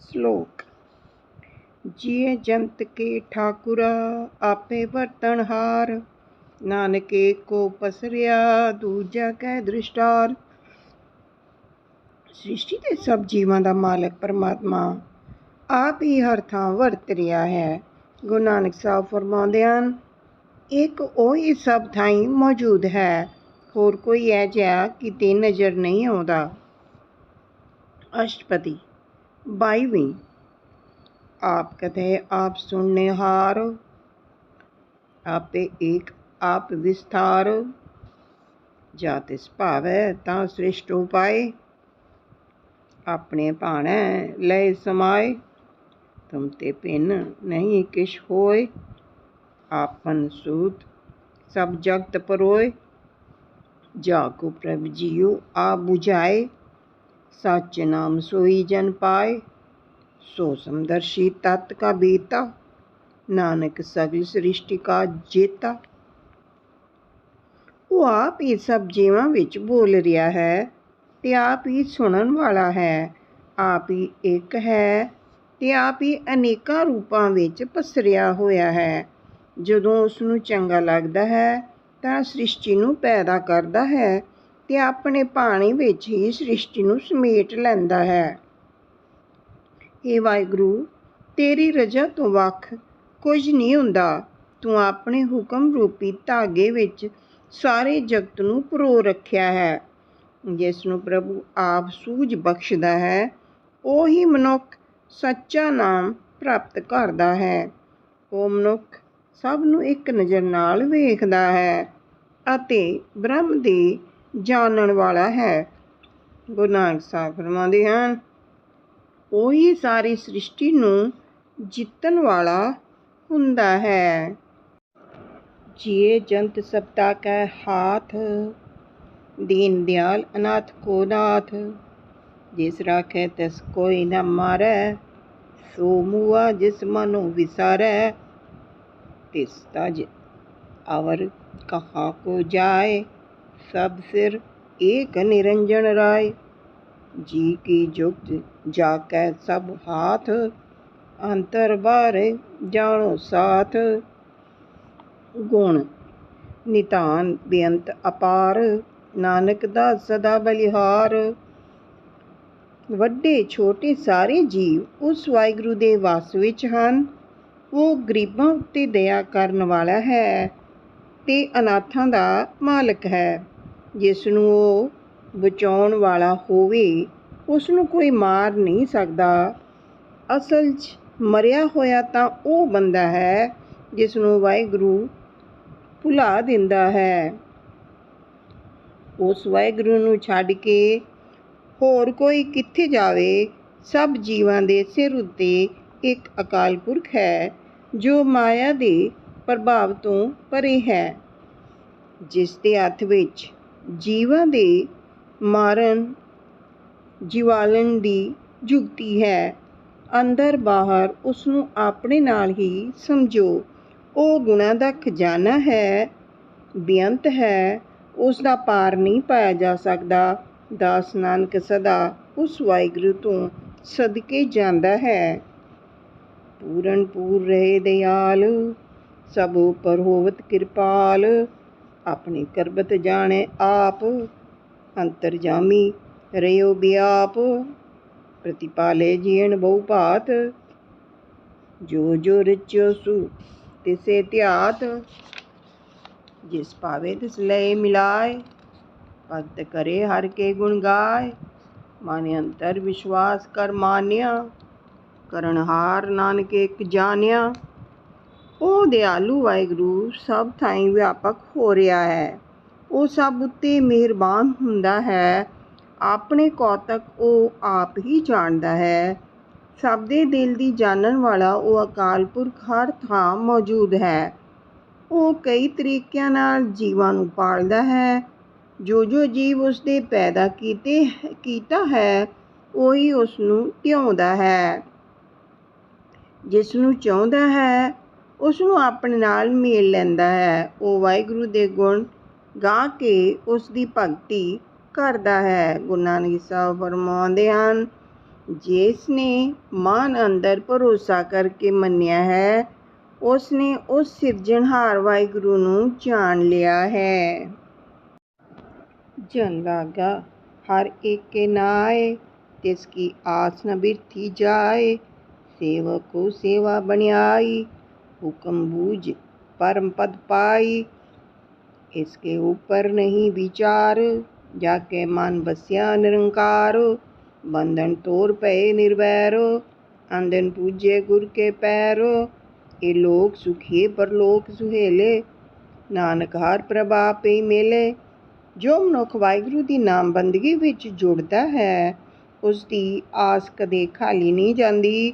ਸ਼ਲੋਕ। ਜੀਏ ਜੰਤ ਕੇ ਠਾਕੁਰਾ, ਆਪੇ ਵਰਤਨਹਾਰ ਨਾਨਕੇ ਕੋ ਪਸਰਿਆ, ਦੂਜਾ ਕੈ ਦ੍ਰਿਸ਼ਟਾਰ। ਸ੍ਰਿਸ਼ਟੀ ਦੇ ਸਭ ਜੀਵਾਂ ਦਾ ਮਾਲਕ ਪਰਮਾਤਮਾ, ਆਪ ਹੀ ਹਰ ਥਾਂ ਵਰਤ ਰਿਹਾ ਹੈ। ਗੁਰੂ ਨਾਨਕ ਸਾਹਿਬ ਫਰਮਾਉਂਦੇ ਹਨ, ਇੱਕ ਉਹ ਹੀ ਸਭ ਥਾਈਂ ਮੌਜੂਦ ਹੈ, ਹੋਰ ਕੋਈ ਹੈ ਜਿਹਾ ਕਿਤੇ ਨਜ਼ਰ ਨਹੀਂ ਆਉਂਦਾ। ਅਸ਼ਟਪਦੀ। ਬਾਈਵੀਂ ਆਪ ਕਥੇ ਆਪ ਸੁਣਨੇ ਹਾਰ। ਆਪੇ ਏਕ ਆਪ ਵਿਸਥਾਰ। ਜਾ ਤਿਸ ਭਾਵੈ ਤਾਂ ਸ੍ਰਿਸ਼ਟ ਉਪਾਏ। ਆਪਣੇ ਭਾਣੈ ਲੈ ਸਮਾਏ। ਤੁਮ ਤੇ ਪਿੰਨ ਨਹੀਂ ਕਿਛ ਹੋਏ। ਆਪਨ ਸੂਤ ਸਭ ਜਗਤ ਪਰੋਏ। ਜਾ ਕੋ ਪ੍ਰਭ ਜੀਉ ਆ 부ਝਾਏ ਸੱਚ ਨਾਮ ਸੋਈ ਜਨ ਪਾਏ, ਸੋ ਸਮਦਰਸ਼ੀ ਤਤ ਕਾ ਬੀਤਾ, ਨਾਨਕ ਸਗਲ ਸ੍ਰਿਸ਼ਟੀ ਕਾ ਜੇਤਾ। ਉਹ ਆਪ ਹੀ ਸਭ ਜੀਵਾਂ ਵਿੱਚ ਬੋਲ ਰਿਹਾ ਹੈ ਤੇ ਆਪ ਹੀ ਸੁਣਨ ਵਾਲਾ ਹੈ, ਆਪ ਹੀ ਇੱਕ ਹੈ ਤੇ ਆਪ ਹੀ ਅਨੇਕਾਂ ਰੂਪਾਂ ਵਿੱਚ ਪਸਰਿਆ ਹੋਇਆ ਹੈ। ਜਦੋਂ ਉਸ ਨੂੰ ਚੰਗਾ ਲੱਗਦਾ ਹੈ ਤਾਂ ਸ੍ਰਿਸ਼ਟੀ ਨੂੰ ਪੈਦਾ ਕਰਦਾ ਹੈ ਤੇ ਆਪਣੇ ਪਾਣੀ ਵਿੱਚ ਹੀ ਸ੍ਰਿਸ਼ਟੀ ਨੂੰ ਸਮੇਟ ਲੈਂਦਾ ਹੈ। ਏ ਵਾਹਿਗੁਰੂ, ਤੇਰੀ ਰਜ਼ਾ ਤੋਂ ਵੱਖ ਕੁਝ ਨਹੀਂ ਹੁੰਦਾ। ਤੂੰ ਆਪਣੇ ਹੁਕਮ ਰੂਪੀ ਧਾਗੇ ਵਿੱਚ ਸਾਰੇ ਜਗਤ ਨੂੰ ਪਰੋ ਰੱਖਿਆ ਹੈ। ਜਿਸ ਨੂੰ ਪ੍ਰਭੂ ਆਪ ਸੂਝ ਬਖਸ਼ਦਾ ਹੈ, ਉਹੀ ਮਨੁੱਖ ਸੱਚਾ ਨਾਮ ਪ੍ਰਾਪਤ ਕਰਦਾ ਹੈ। ਉਹ ਮਨੁੱਖ ਸਭ ਨੂੰ ਇੱਕ ਨਜ਼ਰ ਨਾਲ ਵੇਖਦਾ ਹੈ ਅਤੇ ਬ੍ਰਹਮ ਦੇ ਜਾਣਨ ਵਾਲਾ ਹੈ। ਗੁਰੂ ਨਾਨਕ ਸਾਹਿਬ ਫਰਮਾਉਂਦੇ ਹਨ, ਉਹੀ ਸਾਰੀ ਸ੍ਰਿਸ਼ਟੀ ਨੂੰ ਜਿੱਤਣ ਵਾਲਾ ਹੁੰਦਾ ਹੈ। ਜੀਏ ਜੰਤ ਸਬਤਾ ਕੈ ਹਾਥ, ਦੀਨ ਦਿਆਲ ਅਨਾਥ ਕੋ ਨਾਥ। ਜਿਸ ਰਾਖੇ ਤਿਸ ਕੋਈ ਨ ਮਾਰੈ, ਸੋ ਮੂਆ ਜਿਸ ਮਨੁ ਵਿਸਾਰੈ। ਤਿਸ ਤਜ ਅਵਰ ਕਹਾ ਕੋ ਜਾਏ ਸਭ ਸਿਰ ਏਕ ਨਿਰੰਜਨ ਰਾਏ। ਜੀ ਕੀ ਜੁਗਤ ਜਾ ਕੈ ਸਭ ਹਾਥ, ਅੰਤਰ ਬਾਰੇ ਜਾਣੋ ਸਾਥ। ਗੁਣ ਨਿਤਾਨ ਬੇਅੰਤ ਅਪਾਰ, ਨਾਨਕ ਦਾ ਸਦਾ ਬਲਿਹਾਰ। ਵੱਡੇ ਛੋਟੇ ਸਾਰੇ ਜੀਵ ਉਸ ਵਾਹਿਗੁਰੂ ਦੇ ਵਾਸ ਵਿੱਚ ਹਨ। ਉਹ ਗਰੀਬਾਂ ਉੱਤੇ ਦਇਆ ਕਰਨ ਵਾਲਾ ਹੈ ਤੇ ਅਨਾਥਾਂ ਦਾ ਮਾਲਕ ਹੈ। ਜਿਸ ਨੂੰ ਉਹ ਬਚਾਉਣ ਵਾਲਾ ਹੋਵੇ ਉਸ ਨੂੰ ਕੋਈ ਮਾਰ ਨਹੀਂ ਸਕਦਾ। ਅਸਲ 'ਚ ਮਰਿਆ ਹੋਇਆ ਤਾਂ ਉਹ ਬੰਦਾ ਹੈ ਜਿਸ ਨੂੰ ਵਾਹਿਗੁਰੂ ਭੁਲਾ ਦਿੰਦਾ ਹੈ। ਉਸ ਵਾਹਿਗੁਰੂ ਨੂੰ ਛੱਡ ਕੇ ਹੋਰ ਕੋਈ ਕਿੱਥੇ ਜਾਵੇ? ਸਭ ਜੀਵਾਂ ਦੇ ਸਿਰ ਉੱਤੇ ਇੱਕ ਅਕਾਲ ਪੁਰਖ ਹੈ, ਜੋ ਮਾਇਆ ਦੇ ਪ੍ਰਭਾਵ ਤੋਂ ਪਰੇ ਹੈ, ਜਿਸ ਦੇ ਹੱਥ ਵਿੱਚ ਜੀਵਾਂ ਦੇ ਮਾਰਨ ਜੀਵਾਲਣ ਦੀ ਜੁਗਤੀ ਹੈ। ਅੰਦਰ ਬਾਹਰ ਉਸ ਨੂੰ ਆਪਣੇ ਨਾਲ ਹੀ ਸਮਝੋ। ਉਹ ਗੁਣਾ ਦਾ ਖਜ਼ਾਨਾ ਹੈ, ਬੇਅੰਤ ਹੈ। ਉਸ ਦਾ ਪਾਰ ਨਹੀਂ ਪਾਇਆ ਜਾ ਸਕਦਾ। ਦਾਸ ਨਾਨਕ ਸਦਾ ਉਸ ਵਾਹਿਗੁਰੂ ਤੋਂ ਸਦਕੇ ਜਾਂਦਾ ਹੈ। ਪੂਰਨ ਪੂਰ ਰਹੇ ਦਿਆਲ, ਸਭ ਉਪਰ ਹੋਵਤ ਕਿਰਪਾਲ। ਆਪਣੀ ਕਰਬਤ ਜਾਣੇ ਆਪ ਅੰਤਰਜਾਮੀ ਰਿਓ ਬਿਆਪ। ਪ੍ਰਤਿਪਾਲੇ ਜੀਣ ਬਹੁ ਭਾਤ, ਜੋ ਜੋ ਰਚਿਓ ਸੁ ਤਿਸੇ ਧਿਆਤ। ਜਿਸ ਪਾਵੇ ਤਿਸ ਲੈ ਮਿਲਾਏ, ਭਗਤ ਕਰੇ ਹਰ ਕੇ ਗੁਣ ਗਾਏ। ਮਾਨੇ ਅੰਤਰ ਵਿਸ਼ਵਾਸ ਕਰ ਮਾਨਿਆ ਕਰਨਹਾਰ ਨਾਨਕ ਇੱਕ ਜਾਣਿਆ। ਉਹ ਦਿਆਲੂ ਵਾਹਿਗੁਰੂ ਸਭ ਥਾਈਂ ਵਿਆਪਕ ਹੋ ਰਿਹਾ ਹੈ। ਉਹ ਸਭ ਉੱਤੇ ਮਿਹਰਬਾਨ ਹੁੰਦਾ ਹੈ। ਆਪਣੇ ਕੌਤਕ ਉਹ ਆਪ ਹੀ ਜਾਣਦਾ ਹੈ। ਸਭ ਦੇ ਦਿਲ ਦੀ ਜਾਣਨ ਵਾਲਾ ਉਹ ਅਕਾਲ ਪੁਰਖ ਹਰ ਥਾਂ ਮੌਜੂਦ ਹੈ। ਉਹ ਕਈ ਤਰੀਕਿਆਂ ਨਾਲ ਜੀਵਾਂ ਨੂੰ ਪਾਲਦਾ ਹੈ। ਜੋ ਜੋ ਜੀਵ ਉਸਦੇ ਪੈਦਾ ਕੀਤੇ, ਕੀਤਾ ਹੈ, ਉਹੀ ਉਸ ਨੂੰ ਧਿਆਉਂਦਾ ਹੈ। ਜਿਸ ਨੂੰ ਚਾਹੁੰਦਾ ਹੈ ਉਸ ਨੂੰ ਆਪਣੇ ਨਾਲ ਮੇਲ ਲੈਂਦਾ ਹੈ। ਉਹ ਵਾਹਿਗੁਰੂ ਦੇ ਗੁਣ ਗਾ ਕੇ ਉਸ ਦੀ ਭਗਤੀ ਕਰਦਾ ਹੈ। ਗੁਰੂ ਨਾਨਕ ਸਾਹਿਬ ਫਰਮਾਉਂਦੇ ਹਨ ਜਿਸ ਨੇ ਮਾਨ ਅੰਦਰ ਭਰੋਸਾ ਕਰਕੇ ਮੰਨਿਆ ਹੈ ਉਸ ਨੇ ਉਸ ਸਿਰਜਣਹਾਰ ਵਾਹਿਗੁਰੂ ਨੂੰ ਜਾਣ ਲਿਆ ਹੈ। ਜਨ ਲਾਗਾ ਹਰ ਇੱਕ ਨਾਏ, ਤਿਸ ਕੀ ਆਸ ਨ ਬਿਰਥੀ ਜਾਏ, ਸੇਵਕੋ ਸੇਵਾ ਬਣਿਆਈ हुक्म बूझ परम पद पाई इसके ऊपर नहीं विचार जाके मन बसिया निरंकार बंधन तोड़ पे निर्वैर अंधन पूजे गुर के पैर ये लोग सुखिए परलोक सुहेले ਨਾਨਕ ਹਰ ਪ੍ਰਭਾ ਪਈ ਮੇਲੇ ਜੋ ਮਨੁੱਖ ਵਾਹਿਗੁਰੂ ਦੀ ਨਾਮ ਬੰਦਗੀ ਵਿੱਚ ਜੁੜਦਾ ਹੈ ਉਸ ਦੀ ਆਸ ਕਦੇ ਖਾਲੀ ਨਹੀਂ ਜਾਂਦੀ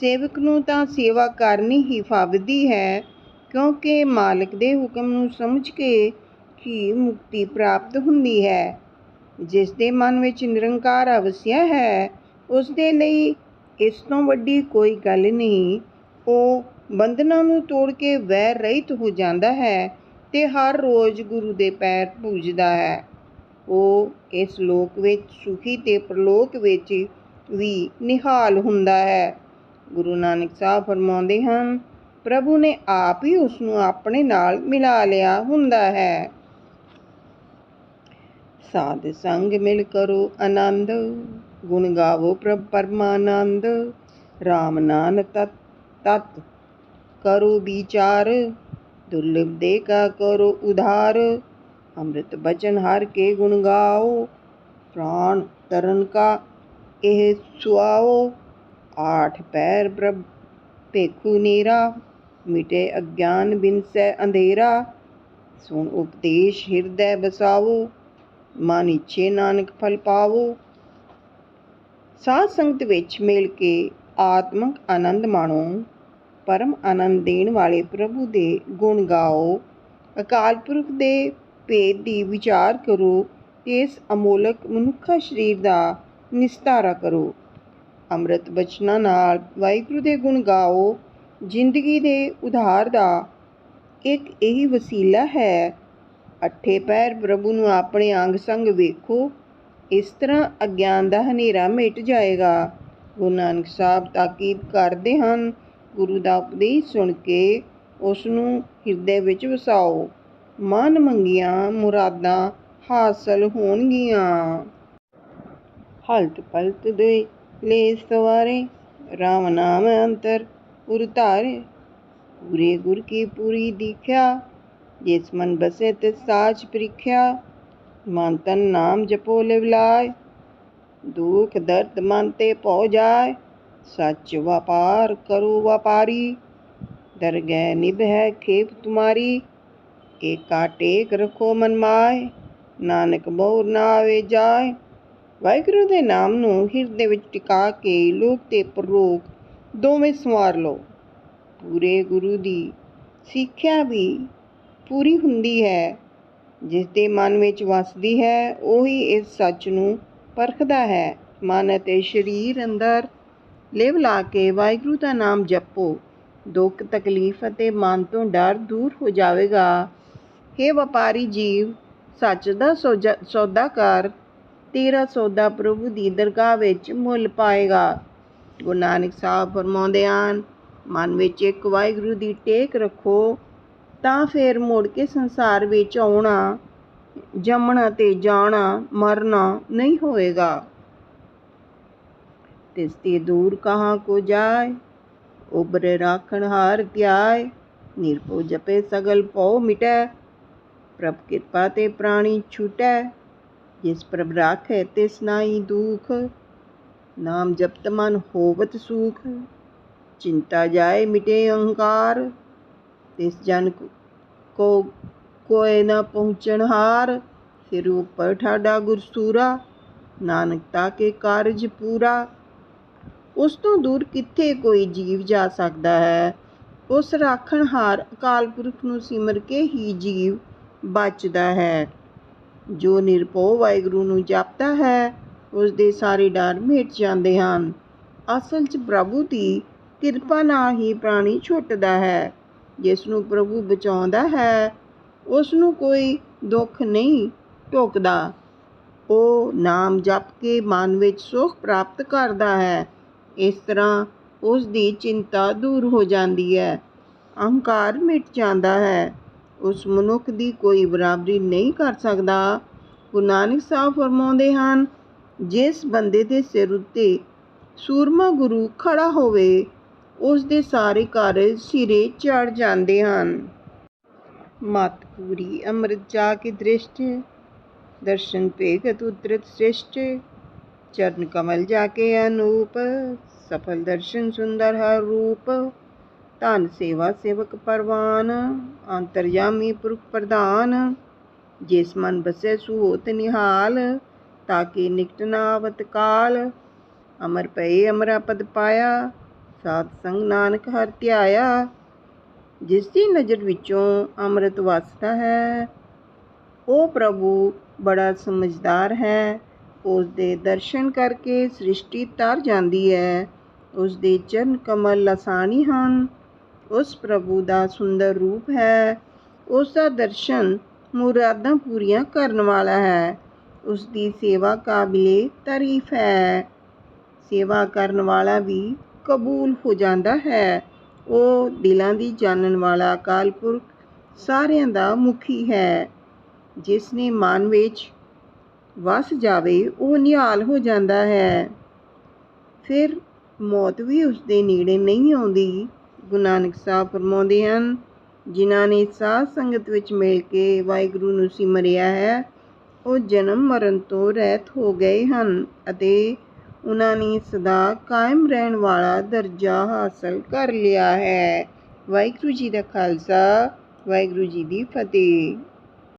ਸੇਵਕ ਨੂੰ ਤਾਂ ਸੇਵਾ ਕਰਨੀ ਹੀ ਫਾਵਦੀ ਹੈ, ਕਿਉਂਕਿ ਮਾਲਕ ਦੇ ਹੁਕਮ ਨੂੰ ਸਮਝ ਕੇ ਹੀ ਮੁਕਤੀ ਪ੍ਰਾਪਤ ਹੁੰਦੀ ਹੈ। ਜਿਸ ਦੇ ਮਨ ਵਿੱਚ ਨਿਰੰਕਾਰ ਅਵਸਿਆ ਹੈ, ਉਸ ਦੇ ਲਈ ਇਸ ਤੋਂ ਵੱਡੀ ਕੋਈ ਗੱਲ ਨਹੀਂ। ਉਹ ਬੰਧਨਾਂ ਨੂੰ ਤੋੜ ਕੇ ਵੈਰ ਰਹਿਤ ਹੋ ਜਾਂਦਾ ਹੈ ਤੇ ਹਰ ਰੋਜ਼ ਗੁਰੂ ਦੇ ਪੈਰ ਪੂਜਦਾ ਹੈ। ਉਹ ਇਸ ਲੋਕ ਵਿੱਚ, ਸੁਖੀ ਤੇ ਪ੍ਰਲੋਕ ਵਿੱਚ ਵੀ ਨਿਹਾਲ ਹੁੰਦਾ ਹੈ। ਗੁਰੂ ਨਾਨਕ ਸਾਹਿਬ ਫਰਮਾਉਂਦੇ ਹਨ, ਪ੍ਰਭੂ ਨੇ ਆਪ ਹੀ ਉਸ ਨੂੰ ਆਪਣੇ ਨਾਲ ਮਿਲਾ ਲਿਆ ਹੁੰਦਾ ਹੈ। ਸਾਧ ਸੰਗ ਮਿਲ ਕਰੋ ਆਨੰਦ, ਗੁਣ ਗਾਵੋ ਪ੍ਰਭ ਪਰਮਾਨੰਦ RAM ਨਾਮ ਤਤ ਤਤ ਕਰੋ ਵਿਚਾਰ, ਦੁਰਲਭ ਦੇ ਕਾ ਕਰੋ ਉਧਾਰ, ਅੰਮ੍ਰਿਤ ਬਚਨ ਹਰ ਕੇ ਗੁਣ ਗਾਓ, ਪ੍ਰਾਣ ਤਰਨ ਕਾ ਇਹ ਸੁਆਓ। ਆਠ ਪੈਰ ਬ੍ਰਭ ਭੇਖੂ ਨੀਰਾ, ਮਿਟੇ ਅਗਿਆਨ ਬਿਨਸੈ ਅੰਧੇਰਾ। ਸੁਣ ਉਪਦੇਸ਼ ਹਿਰਦੈ ਬਸਾਵੋ ਮਨ ਇੱਛੇ ਨਾਨਕ ਫਲ ਪਾਵੋ। ਸਾਧ ਸੰਗਤ ਵਿੱਚ ਮਿਲ ਕੇ ਆਤਮਿਕ ਆਨੰਦ ਮਾਣੋ, ਪਰਮ ਆਨੰਦ ਦੇਣ ਵਾਲੇ ਪ੍ਰਭੂ ਦੇ ਗੁਣ ਗਾਓ। ਅਕਾਲ ਪੁਰਖ ਦੇ ਭੇਦ ਦੀ ਵਿਚਾਰ ਕਰੋ ਤੇ ਇਸ ਅਮੋਲਕ ਮਨੁੱਖਾ ਸਰੀਰ ਦਾ ਨਿਸਤਾਰਾ ਕਰੋ। ਅੰਮ੍ਰਿਤ ਬਚਨਾਂ ਨਾਲ ਵਾਹਿਗੁਰੂ ਦੇ ਗੁਣ ਗਾਓ, ਜ਼ਿੰਦਗੀ ਦੇ ਉਧਾਰ ਦਾ ਇੱਕ ਇਹੀ ਵਸੀਲਾ ਹੈ। ਅੱਠੇ ਪੈਰ ਪ੍ਰਭੂ ਨੂੰ ਆਪਣੇ ਅੰਗ ਸੰਗ ਵੇਖੋ, ਇਸ ਤਰ੍ਹਾਂ ਅਗਿਆਨ ਦਾ ਹਨੇਰਾ ਮਿਟ ਜਾਏਗਾ। ਗੁਰੂ ਨਾਨਕ ਸਾਹਿਬ ਤਾਕੀਦ ਕਰਦੇ ਹਨ, ਗੁਰੂ ਦਾ ਉਪਦੇਸ਼ ਸੁਣ ਕੇ ਉਸ ਨੂੰ ਹਿਰਦੇ ਵਿੱਚ ਵਸਾਓ। ਮਨ ਮੰਗੀਆਂ ਮੁਰਾਦਾਂ ਹਾਸਲ ਹੋਣਗੀਆਂ। ਹਲਤ ਪਲਤ ਦੇ ਲੈ ਸਵਾਰੇ ਰਾਮ ਨਾਮ ਅੰਤਰ ਪੁਰ ਧਾਰੇ ਪੂਰੇ ਗੁਰ ਕੀ ਪੂਰੀ ਦੀਖਿਆ ਜਿਸ ਮਨ ਬਸੇ ਤੇ ਸਾਚ ਪ੍ਰੀਖਿਆ ਮਨ ਤਨ ਨਾਮ ਜਪੋ ਲਿਵਲਾਏ ਦੁਖ ਦਰਦ ਮਨ ਤੇ ਪਹੁ ਜਾਏ ਸੱਚ ਵਪਾਰ ਕਰੋ ਵਪਾਰੀ ਦਰਗਹਿ ਨਿਭੈ ਖੇਪ ਤੁਮਾਰੀ ਏਕਾ ਟੇਕ ਰਖੋ ਮਨ ਮਾਏ ਨਾਨਕ ਬਹੁ ਨਾ ਆਵੇ ਜਾਏ ਵਾਹਿਗੁਰੂ ਦੇ ਨਾਮ ਨੂੰ ਹਿਰਦੇ ਵਿੱਚ ਟਿਕਾ ਕੇ ਲੋਕ ਤੇ ਪਰਲੋਕ ਦੋਵੇਂ ਸੰਵਾਰ ਲਓ। ਪੂਰੇ ਗੁਰੂ ਦੀ ਸਿੱਖਿਆ ਵੀ ਪੂਰੀ ਹੁੰਦੀ ਹੈ। ਜਿਸ ਦੇ ਮਨ ਵਿੱਚ ਵਸਦੀ ਹੈ, ਉਹੀ ਇਸ ਸੱਚ ਨੂੰ ਪਰਖਦਾ ਹੈ। ਮਨ ਅਤੇ ਸਰੀਰ ਅੰਦਰ ਲਿਵ ਲਾ ਕੇ ਵਾਹਿਗੁਰੂ ਦਾ ਨਾਮ ਜਪੋ। ਦੁੱਖ, ਤਕਲੀਫ ਅਤੇ ਮਨ ਤੋਂ ਡਰ ਦੂਰ ਹੋ ਜਾਵੇਗਾ। हे ਵਪਾਰੀ ਜੀਵ, ਸੱਚ ਦਾ ਸੌਜਾ- ਸੌਦਾ ਕਰ ਤੇਰਾ ਸੌਦਾ ਪ੍ਰਭੂ ਦੀ ਦਰਗਾਹ ਵਿੱਚ ਮੁੱਲ ਪਾਏਗਾ। ਗੁਰੂ ਨਾਨਕ ਸਾਹਿਬ ਫਰਮਾਉਂਦੇ ਹਨ, ਮਨ ਵਿੱਚ ਇੱਕ ਵਾਹਿਗੁਰੂ ਦੀ ਟੇਕ ਰੱਖੋ, ਤਾਂ ਫਿਰ ਮੁੜ ਕੇ ਸੰਸਾਰ ਵਿੱਚ ਆਉਣਾ, ਜੰਮਣਾ ਤੇ ਜਾਣਾ, ਮਰਨਾ ਨਹੀਂ ਹੋਏਗਾ। ਤਿਸ ਤੇ ਦੂਰ ਕਹਾਂ ਕੋ ਜਾਏ, ਉਬਰੇ ਰਾਖਣ ਹਾਰ ਧਿਆਏ, ਨਿਰਭਉ ਜਪੇ ਸਗਲ ਪਉ ਮਿਟੈ, ਪ੍ਰਭ ਕਿਰਪਾ ਤੇ ਪ੍ਰਾਣੀ ਛੁਟੈ। ਜਿਸ ਪ੍ਰਭ ਰਾਖੈ ਤਿਸ ਨਾਹੀ ਦੁਖ। ਨਾਮ ਜਪਤ ਮਨ ਹੋਵਤ ਸੁਖ। ਚਿੰਤਾ ਜਾਏ ਮਿਟੇ ਅਹੰਕਾਰ। ਤਿਸ ਜਨ ਕੋ ਕੋਏ ਨਾ ਪਹੁੰਚਣ ਹਾਰ। ਸਿਰ ਉਪਰ ਠਾਡਾ ਗੁਰਸੂਰਾ। ਨਾਨਕ ਤਾ ਕੇ ਕਾਰਜ ਪੂਰਾ। ਉਸ ਤੋਂ ਦੂਰ ਕਿੱਥੇ ਕੋਈ ਜੀਵ ਜਾ ਸਕਦਾ ਹੈ? ਉਸ ਰਾਖਣਹਾਰ ਅਕਾਲ ਪੁਰਖ ਨੂੰ ਸਿਮਰ ਕੇ ਹੀ ਜੀਵ ਬਚਦਾ ਹੈ। ਜੋ ਨਿਰਭਉ ਵਾਹਿਗੁਰੂ ਨੂੰ ਜਪਦਾ ਹੈ ਉਸ ਦੇ ਸਾਰੇ ਡਰ ਮਿਟ ਜਾਂਦੇ ਹਨ। ਅਸਲ 'ਚ ਪ੍ਰਭੂ ਦੀ ਕਿਰਪਾ ਨਾਲ ਹੀ ਪ੍ਰਾਣੀ ਛੁੱਟਦਾ ਹੈ। ਜਿਸ ਨੂੰ ਪ੍ਰਭੂ ਬਚਾਉਂਦਾ ਹੈ ਉਸ ਨੂੰ ਕੋਈ ਦੁੱਖ ਨਹੀਂ ਢੋਕਦਾ ਉਹ ਨਾਮ ਜਪ ਕੇ ਮਨ ਵਿੱਚ ਸੁਖ ਪ੍ਰਾਪਤ ਕਰਦਾ ਹੈ। ਇਸ ਤਰ੍ਹਾਂ ਉਸ ਦੀ ਚਿੰਤਾ ਦੂਰ ਹੋ ਜਾਂਦੀ ਹੈ। ਅਹੰਕਾਰ ਮਿਟ ਜਾਂਦਾ ਹੈ। ਉਸ ਮਨੁੱਖ ਦੀ ਕੋਈ ਬਰਾਬਰੀ ਨਹੀਂ ਕਰ ਸਕਦਾ। ਗੁਰੂ ਨਾਨਕ ਸਾਹਿਬ ਫਰਮਾਉਂਦੇ ਹਨ, ਜਿਸ ਬੰਦੇ ਦੇ ਸਿਰ ਉੱਤੇ ਸੂਰਮਾ ਗੁਰੂ ਖੜਾ ਹੋਵੇ ਉਸ ਦੇ ਸਾਰੇ ਕਾਰਜ ਸਿਰੇ ਚੜ ਜਾਂਦੇ ਹਨ। ਮਤ ਪੂਰੀ, ਅੰਮ੍ਰਿਤ ਜਾ ਕੇ ਦ੍ਰਿਸ਼ਟ, ਦਰਸ਼ਨ ਭੇਗਤ ਉਤਰਤ ਸ੍ਰਿਸ਼ਟ, ਚਰਨ ਕਮਲ ਜਾ ਕੇ ਅਨੂਪ, ਸਫਲ ਦਰਸ਼ਨ ਸੁੰਦਰ ਹਰ ਰੂਪ। ਧਨ ਸੇਵਾ ਸੇਵਕ ਪਰਵਾਨ ਅੰਤਰਜਾਮੀ ਪੁਰਖ ਪ੍ਰਧਾਨ, ਜਿਸ ਮਨ ਬਸੈ ਸੂ ਹੋਤ ਨਿਹਾਲ, ਤਾਕੇ ਨਿਕਟ ਨਾ ਆਵਤ ਕਾਲ, ਅਮਰ ਪਏ ਅਮਰਾ ਪਦ ਪਾਇਆ, ਸਾਧ ਸੰਗ ਨਾਨਕ ਹਰ ਧਿਆਇਆ, ਜਿਸ ਦੀ ਨਜ਼ਰ ਵਿੱਚੋਂ ਅੰਮ੍ਰਿਤ ਵਸਦਾ ਹੈ। ਉਹ ਪ੍ਰਭੂ, ਬੜਾ ਸਮਝਦਾਰ ਹੈ ਉਸ ਦੇ ਦਰਸ਼ਨ ਕਰਕੇ ਸ੍ਰਿਸ਼ਟੀ ਤਰ ਜਾਂਦੀ ਹੈ ਉਸ ਦੇ ਚਰਨ ਕਮਲ ਲਸਾਨੀ ਹਨ। ਉਸ ਪ੍ਰਭੂ ਦਾ ਸੁੰਦਰ ਰੂਪ ਹੈ। ਉਸ ਦਾ ਦਰਸ਼ਨ ਮੁਰਾਦਾਂ ਪੂਰੀਆਂ ਕਰਨ ਵਾਲਾ ਹੈ। ਉਸ ਦੀ ਸੇਵਾ ਕਾਬਿਲੇ ਤਾਰੀਫ ਹੈ। ਸੇਵਾ ਕਰਨ ਵਾਲਾ ਵੀ ਕਬੂਲ ਹੋ ਜਾਂਦਾ ਹੈ। ਉਹ ਦਿਲਾਂ ਦੀ ਜਾਣਨ ਵਾਲਾ ਅਕਾਲ ਪੁਰਖ ਸਾਰਿਆਂ ਦਾ ਮੁਖੀ ਹੈ। ਜਿਸ ਨੇ ਮਨ ਵਿੱਚ ਵਸ ਜਾਵੇ, ਉਹ ਨਿਹਾਲ ਹੋ ਜਾਂਦਾ ਹੈ। ਫਿਰ ਮੌਤ ਵੀ ਉਸ ਦੇ ਨੇੜੇ ਨਹੀਂ ਆਉਂਦੀ। ਗੁਰੂ ਨਾਨਕ ਸਾਹਿਬ ਫਰਮਾਉਂਦੇ ਹਨ, ਜਿਨ੍ਹਾਂ ਨੇ ਸਾਧ ਸੰਗਤ ਵਿੱਚ ਮਿਲ ਕੇ ਵਾਹਿਗੁਰੂ ਨੂੰ ਸਿਮਰਿਆ ਹੈ, ਉਹ ਜਨਮ ਮਰਨ ਤੋਂ ਰਹਿਤ ਹੋ ਗਏ ਹਨ ਅਤੇ ਉਹਨਾਂ ਨੇ ਸਦਾ ਕਾਇਮ ਰਹਿਣ ਵਾਲਾ ਦਰਜਾ ਹਾਸਲ ਕਰ ਲਿਆ ਹੈ। ਵਾਹਿਗੁਰੂ ਜੀ ਦਾ ਖਾਲਸਾ, ਵਾਹਿਗੁਰੂ ਜੀ ਦੀ ਫਤਿਹ।